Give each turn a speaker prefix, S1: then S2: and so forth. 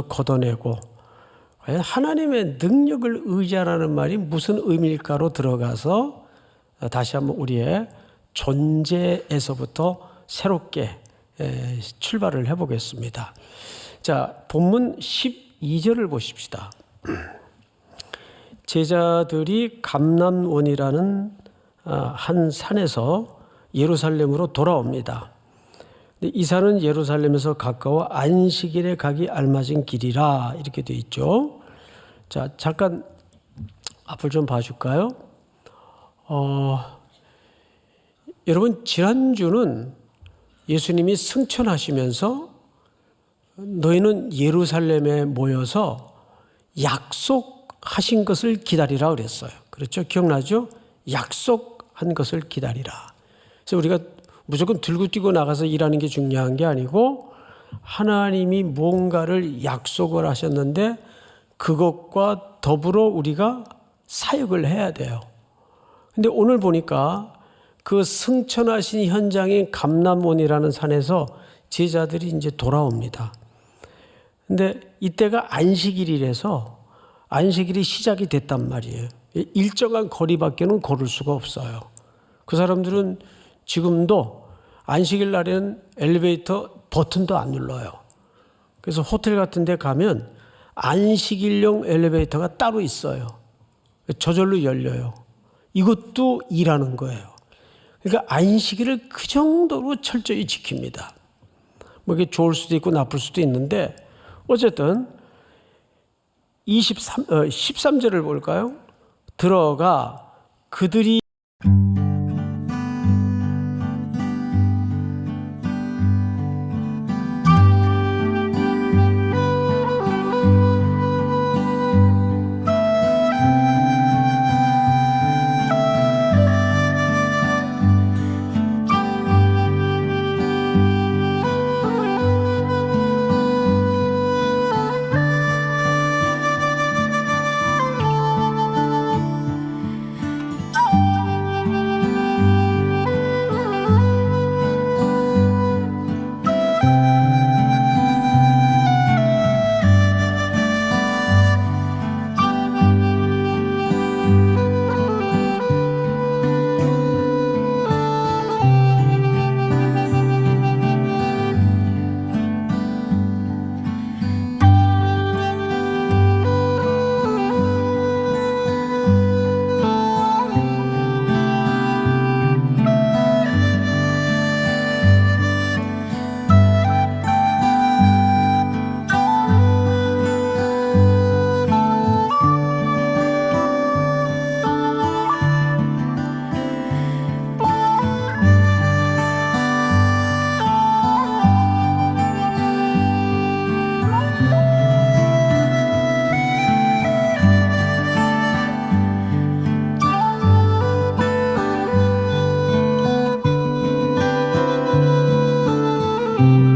S1: 먼저 걷어내고 과연 하나님의 능력을 의지하라는 말이 무슨 의미일까로 들어가서 다시 한번 우리의 존재에서부터 새롭게 에, 출발을 해보겠습니다. 자, 본문 12절을 보십시다. 제자들이 감남원이라는 아, 한 산에서 예루살렘으로 돌아옵니다. 근데 이 산은 예루살렘에서 가까워 안식일에 가기 알맞은 길이라 이렇게 돼 있죠. 자, 잠깐 앞을 좀 봐줄까요? 어, 여러분 지난주는 예수님이 승천하시면서 너희는 예루살렘에 모여서 약속하신 것을 기다리라 그랬어요. 그렇죠? 기억나죠? 약속한 것을 기다리라. 그래서 우리가 무조건 들고 뛰고 나가서 일하는 게 중요한 게 아니고 하나님이 뭔가를 약속을 하셨는데 그것과 더불어 우리가 사역을 해야 돼요. 근데 오늘 보니까 그 승천하신 현장인 감남원이라는 산에서 제자들이 이제 돌아옵니다. 근데 이때가 안식일이라서 안식일이 시작이 됐단 말이에요. 일정한 거리밖에는 걸을 수가 없어요. 그 사람들은 지금도 안식일 날에는 엘리베이터 버튼도 안 눌러요. 그래서 호텔 같은 데 가면 안식일용 엘리베이터가 따로 있어요. 저절로 열려요. 이것도 일하는 거예요. 그러니까 안식일을 그 정도로 철저히 지킵니다. 뭐 이게 좋을 수도 있고 나쁠 수도 있는데 어쨌든 23, 어, 13절을 볼까요? 들어가 그들이 you.